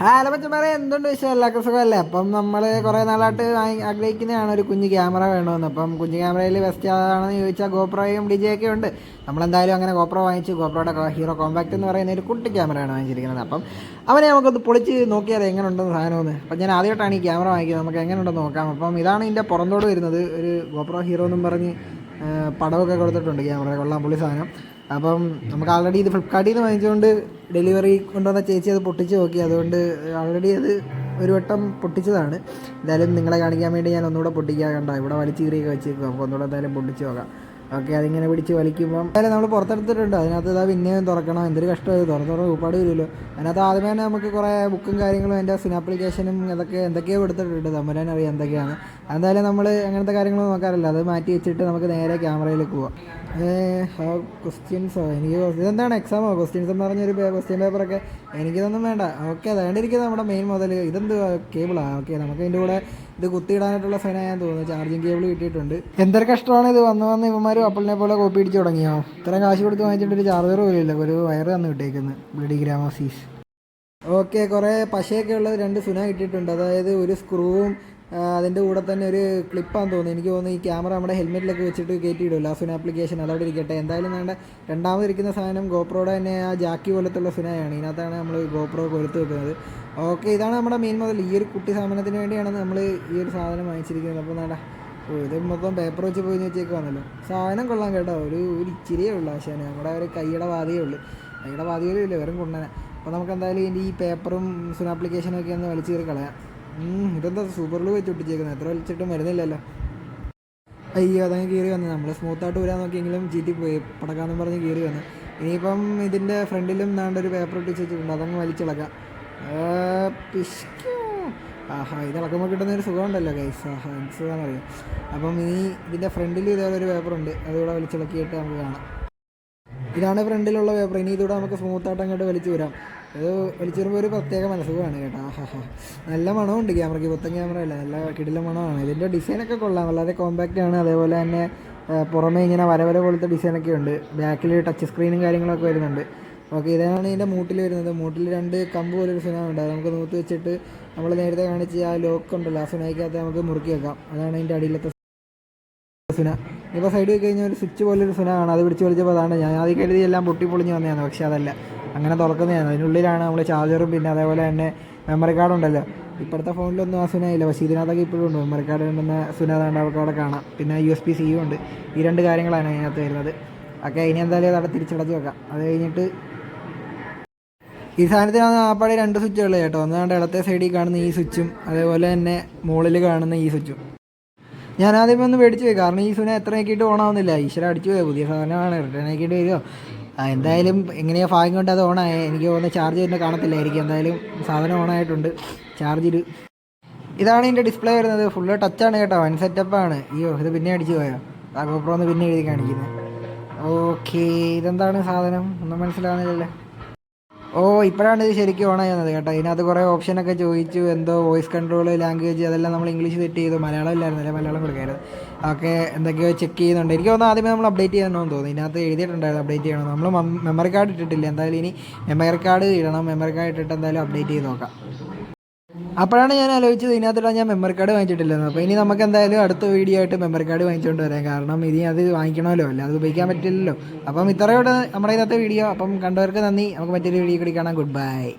Hello മച്ചന്മാരെ എന്തുണ്ട് വിഷയം എല്ലാവർക്കും സുഖമല്ലേ? അപ്പം നമ്മൾ കുറേ നാളായിട്ട് ആഗ്രഹിക്കുന്നതാണ് ഒരു കുഞ്ഞ് ക്യാമറ വേണമെന്ന് അപ്പം കുഞ്ഞ് ക്യാമറയിൽ ബെസ്റ്റ് ആണെന്ന് ചോദിച്ചാൽ ഗോപ്രോയും ഡി ജെ ഒക്കെ ഉണ്ട്. നമ്മളെന്തായാലും അങ്ങനെ ഗോപ്രോ വാങ്ങിച്ചു. ഗോപ്രോയുടെ ഹീറോ കോമ്പാക്ട് എന്ന് പറയുന്ന ഒരു കുട്ടി ക്യാമറയാണ് വാങ്ങിച്ചിരിക്കുന്നത്. അപ്പം അവനെ നമുക്കൊന്ന് പൊളിച്ച് നോക്കിയാൽ എങ്ങനെ ഉണ്ടെന്ന് സാധനമെന്ന്. അപ്പം ഞാൻ ആദ്യമായിട്ടാണ് ഈ ക്യാമറ വാങ്ങിക്കുന്നത്. നമുക്ക് എങ്ങനെ ഉണ്ടെന്ന് നോക്കാം. അപ്പം ഇതാണ് ഇതിന്റെ പുറന്തോട് വരുന്നത്. ഒരു ഗോപ്രോ ഹീറോ എന്നും പറഞ്ഞ് പടമൊക്കെ കൊടുത്തിട്ടുണ്ട് ക്യാമറ കൊള്ളാം പൊളി സാധനം. അപ്പം നമുക്ക് ആൾറെഡി ഇത് ഫ്ലിപ്കാർട്ടിൽ നിന്ന് വാങ്ങിച്ചുകൊണ്ട് ഡെലിവറി കൊണ്ടുവന്ന ചേച്ചി അത് പൊട്ടിച്ച് നോക്കി. അതുകൊണ്ട് ആൾറെഡി അത് ഒരു വട്ടം പൊട്ടിച്ചതാണ്. എന്തായാലും നിങ്ങളെ കാണിക്കാൻ വേണ്ടി ഞാൻ ഒന്നുകൂടെ പൊട്ടിക്കാൻ കണ്ട? ഇവിടെ വലിച്ചു കീറിയൊക്കെ വെച്ചേക്കും നമുക്ക് ഒന്നുകൂടെ എന്തായാലും പൊട്ടിച്ച് നോക്കാം. ഓക്കെ അതിങ്ങനെ പിടിച്ച് വലിക്കുമ്പം എന്തായാലും നമ്മൾ പുറത്തെടുത്തിട്ടുണ്ട്. അതിനകത്ത് ഇതാ പിന്നെയും തുറക്കണം. എന്തൊരു കഷ്ടമായി തുറന്ന് തുറന്ന് ഉപ്പാട് വരുമല്ലോ അതിനകത്ത് ആദ്യമേ തന്നെ നമുക്ക് കുറേ ബുക്കും കാര്യങ്ങളും എന്റെ സിൻ ആപ്ലിക്കേഷനും ഇതൊക്കെ എന്തൊക്കെയോ എടുത്തിട്ടുണ്ട്. തമ്പരാൻ അറിയാം എന്തൊക്കെയാണ്. എന്തായാലും നമ്മൾ അങ്ങനത്തെ കാര്യങ്ങളൊന്നും നോക്കാറില്ല. അത് മാറ്റി വെച്ചിട്ട് നമുക്ക് നേരെ ക്യാമറയിലേക്ക് പോവാം. ക്വസ്റ്റ്യൻസോ എനിക്ക് ഇതെന്താണ്? എക്സാമോ ക്വസ്റ്റ്യൻസ് എന്ന് പറഞ്ഞൊരു ക്വസ്റ്റ്യൻ പേപ്പറൊക്കെ എനിക്കിതൊന്നും വേണ്ട. ഓക്കെ വേണ്ടിയിരിക്കുന്നത് നമ്മുടെ മെയിൻ മുതൽ ഇതെന്ത് കേബിളാണ് ഓക്കെ നമുക്ക് ഇതിന്റെ കൂടെ ഇത് കുത്തിയിടാനായിട്ടുള്ള ഫെന ഞാൻ തോന്നുന്നു. ചാർജിങ് കേബിൾ കിട്ടിയിട്ടുണ്ട്. എന്തൊരു കഷ്ടമാണ് ഇത്? വന്ന് വന്ന് ഇവന്മാരും അപ്പളിനെ പോലെ കോപ്പി അടിച്ച് തുടങ്ങിയോ? ഇത്രയും കാശ് കൊടുത്ത് വാങ്ങിച്ചിട്ട് ഒരു ചാർജർ പോലും ഇല്ല. ഒരു വയറ് തന്നു കിട്ടിയേക്കുന്നത് ബ്ലഡി ഗ്രാമസീസ് ഓക്കെ കുറേ പശയൊക്കെ ഉള്ളത് രണ്ട് സുന കിട്ടിയിട്ടുണ്ട്. അതായത് ഒരു സ്ക്രൂവും അതിന്റെ കൂടെ തന്നെ ഒരു ക്ലിപ്പാന്ന് തോന്നുന്നു. എനിക്ക് തോന്നുന്നു ഈ ക്യാമറ നമ്മുടെ ഹെൽമെറ്റിലൊക്കെ വെച്ചിട്ട് കയറ്റിയിടുമല്ലോ ആ സുന ആപ്ലിക്കേഷൻ അതവിടെ ഇരിക്കട്ടെ. എന്തായാലും നമ്മുടെ രണ്ടാമത് ഇരിക്കുന്ന സാധനം ഗോപ്രോയുടെ തന്നെ ആ ജാക്കി പോലത്തുള്ള സുനയാണ് ഇതിനകത്താണ് നമ്മൾ ഗോപ്രോ കൊരുത്ത് വെക്കുന്നത്. ഓക്കെ ഇതാണ് നമ്മുടെ മെയിൻ മുതൽ ഈ ഒരു കുട്ടി സാധനത്തിന് വേണ്ടിയാണ് നമ്മൾ ഈ ഒരു സാധനം വാങ്ങിച്ചിരിക്കുന്നത്. അപ്പോൾ നല്ല ഓ ഇത് മൊത്തം പേപ്പർ വെച്ച് പോയി വെച്ചേക്കുവാണല്ലോ. സാധനം കൊള്ളാം കേട്ടോ. ഒരു ഒരു ഇച്ചിരിയേ ഉള്ളൂ ആശാന്. നമ്മുടെ ഒരു കൈയുടെ വാതിയേ ഉള്ളൂ. കൈയുടെ വാതിയേ ഇല്ല വെറും കൊണ്ടനെ. അപ്പോൾ നമുക്ക് എന്തായാലും ഇതിന്റെ ഈ പേപ്പറും സുന ആപ്ലിക്കേഷനും ഒക്കെ ഒന്ന് വലിച്ചു കയറി കളയാം. ഇതെന്താ സൂപ്പർ ഗ്ലൂ വെച്ച് ഒട്ടിച്ചേക്കുന്നത് എത്ര വലിച്ചിട്ടും വരുന്നില്ലല്ലോ. അയ്യോ അതങ്ങ് കയറി വന്നു. നമ്മൾ സ്മൂത്തായിട്ട് വരാൻ നോക്കിയെങ്കിലും ചീറ്റി പോയി. പടക്കാന്നും പറഞ്ഞ് കയറി വന്നു. ഇനിയിപ്പം ഇതിന്റെ ഫ്രണ്ടിലും നാണ്ടൊരു പേപ്പർ ഒട്ടിച്ച് വെച്ചിട്ടുണ്ട്. അതങ്ങ് വലിച്ചിളക്കാം പിശ്ക്കൂ. ആഹാ ഇത് ഇളക്കുമ്പോൾ കിട്ടുന്ന സുഖമുണ്ടല്ലോ ഗൈസ് ആഹാ എനിക്ക് സുഖമാണ് അറിയാം അപ്പം ഇനി ഇതിന്റെ ഫ്രണ്ടിൽ ഇതേപോലെ ഒരു പേപ്പറുണ്ട് അതുകൂടെ വലിച്ചിളക്കിയിട്ട് നമുക്ക് കാണാം. ഇതാണ് ഫ്രണ്ടിലുള്ള പേപ്പർ ഇനി ഇതൂടെ നമുക്ക് സ്മൂത്തായിട്ട് അങ്ങോട്ട് വലിച്ചു വരാം ഇത് വലിച്ചു വരുമ്പോൾ ഒരു പ്രത്യേക മനസ്സുഖമാണ് കേട്ടോ. നല്ല മണമുണ്ട് ക്യാമറയ്ക്ക് പുത്തൻ ക്യാമറ അല്ല. നല്ല കിടില മണമാണ്. ഇതിന്റെ ഡിസൈനൊക്കെ കൊള്ളാം. വളരെ കോമ്പാക്റ്റ് ആണ്. അതേപോലെ തന്നെ പുറമേ ഇങ്ങനെ വരവര വര പോലത്തെ ഡിസൈനൊക്കെ ഉണ്ട്. ബാക്കിൽ ടച്ച് സ്ക്രീനും കാര്യങ്ങളൊക്കെ വരുന്നുണ്ട്. ഓക്കെ ഇതാണ് ഇതിന്റെ മൂട്ടിൽ വരുന്നത്. മൂട്ടിൽ രണ്ട് കമ്പ് പോലൊരു സുന ഉണ്ട്. അത് നമുക്ക് നൂത്ത് വെച്ചിട്ട് നമ്മൾ നേരത്തെ കാണിച്ച് ആ ലോക്ക് ഉണ്ടല്ലോ ആ സുനയ്ക്കകത്ത് നമുക്ക് മുറുക്കി വെക്കാം. അതാണ് അതിന്റെ അടിയിലത്തെ സുന. ഇപ്പോൾ സൈഡിൽ കഴിഞ്ഞാൽ ഒരു സ്വിച്ച് പോലൊരു സുന കാണാം. അത് പിടിച്ച് വലിച്ചപ്പോൾ അതാണ് ഞാൻ ആദ്യം കരുതി എല്ലാം പൊട്ടി പൊളിഞ്ഞ് വന്നതാണ് പക്ഷേ അതല്ല. അങ്ങനെ തുറക്കുന്നതാണ് അതിനുള്ളിലാണ് നമ്മൾ ചാർജറും പിന്നെ അതേപോലെ തന്നെ മെമ്മറി കാർഡ് ഉണ്ടല്ലോ. ഇപ്പോഴത്തെ ഫോണിലൊന്നും ആ സുന ഇല്ല. പക്ഷേ ഇതിനകത്തൊക്കെ ഇപ്പോഴും ഉണ്ട്. മെമ്മറി കാർഡ് ഉണ്ടെന്ന സുന അതുകൊണ്ട് അവർക്ക് അവിടെ കാണാം. പിന്നെ യു എസ് പി സിയും ഉണ്ട്. ഈ രണ്ട് കാര്യങ്ങളാണ് അതിനകത്ത് വരുന്നത്. ഓക്കെ ഇനി എന്തായാലും അതവിടെ തിരിച്ചടച്ച് വെക്കാം. അത് കഴിഞ്ഞിട്ട് ഈ സാധനത്തിനാണ് ആപ്പാടെ രണ്ട് സ്വിച്ചുകൾ കേട്ടോ. ഒന്നാണ്ട് ഇടത്തെ സൈഡിൽ കാണുന്ന ഈ സ്വിച്ചും അതേപോലെ തന്നെ മുകളിൽ കാണുന്ന ഈ സ്വിച്ചും ഞാൻ ആദ്യമേ ഒന്ന് മേടിച്ചു പോയി കാരണം ഈ സുന എത്ര ആക്കിയിട്ട് ഓണാവുന്നില്ല ഈശ്വര അടിച്ചു പോയി പുതിയ സാധനമാണ്? റിട്ടേൺ ആക്കിയിട്ട് വരുമോ ആ എന്തായാലും എങ്ങനെയാ ഭാഗ്യം കൊണ്ട് അത് ഓണായേ? എനിക്ക് തോന്നുന്നു ചാർജ് തന്നെ കാണത്തില്ലായിരിക്കും. എന്തായാലും സാധനം ഓണായിട്ടുണ്ട്. ചാർജ് ഇതാണ് ഇതിന്റെ ഡിസ്പ്ലേ വരുന്നത്. ഫുള്ള് ടച്ചാണ് കേട്ടോ. വൺ സെറ്റപ്പ് ആണ്. അയ്യോ ഇത് പിന്നെ അടിച്ചു പോയോ? ആ ഗോപ്രോ ഒന്ന് പിന്നെ എഴുതി കാണിക്കുന്നത് ഓക്കെ ഇതെന്താണ് സാധനം? ഒന്നും മനസ്സിലാവുന്നില്ലല്ലോ. ഓ ഇപ്പോഴാണ് ഇത് ശരിക്കും ഓൺ ആയിരുന്നത് കേട്ടോ. ഇതിനകത്ത് കുറേ ഓപ്ഷനൊക്കെ ചോദിച്ചു. എന്തോ വോയിസ് കൺട്രോൾ ലാംഗ്വേജ് അതെല്ലാം നമ്മൾ ഇംഗ്ലീഷ് സെറ്റ് ചെയ്തു. മലയാളം ഇല്ലായിരുന്നല്ലേ മലയാളം കൊടുക്കായിരുന്നു. അതൊക്കെ എന്തൊക്കെയോ ചെക്ക് ചെയ്യുന്നുണ്ട്. എനിക്ക് തോന്നുന്നു ആദ്യമേ നമ്മൾ അപ്ഡേറ്റ് ചെയ്യണമെന്ന് തോന്നുന്നു. ഇതിനകത്ത് എഴുതിയിട്ടുണ്ടായിരുന്നു അപ്ഡേറ്റ് ചെയ്യണം നമ്മൾ മെമ്മറി കാർഡ് ഇട്ടിട്ടില്ല. എന്തായാലും ഇനി മെമ്മറി കാർഡ് ഇടണം. മെമ്മറി കാർഡ് ഇട്ടിട്ട് എന്തായാലും അപ്ഡേറ്റ് ചെയ്ത് നോക്കാം. അപ്പോഴാണ് ഞാൻ ആലോചിച്ചത് ഇതിനകത്തിടാൻ ഞാൻ മെമ്മറി കാർഡ് വാങ്ങിച്ചിട്ടില്ലെന്ന്. അപ്പോൾ ഇനി നമുക്ക് എന്തായാലും അടുത്ത വീഡിയോ ആയിട്ട് മെമ്മറി കാർഡ് വാങ്ങിച്ചുകൊണ്ട് വരാം. കാരണം ഇനി അത് വാങ്ങിക്കണമല്ലോ. അല്ല അത് ഉപയോഗിക്കാൻ പറ്റില്ലല്ലോ. അപ്പം ഇത്രയോടെ നമ്മുടെ ഇന്നത്തെ വീഡിയോ അപ്പം കണ്ടവർക്ക് നന്ദി. നമുക്ക് മറ്റൊരു വീഡിയോ കൂടി കാണാം. Good bye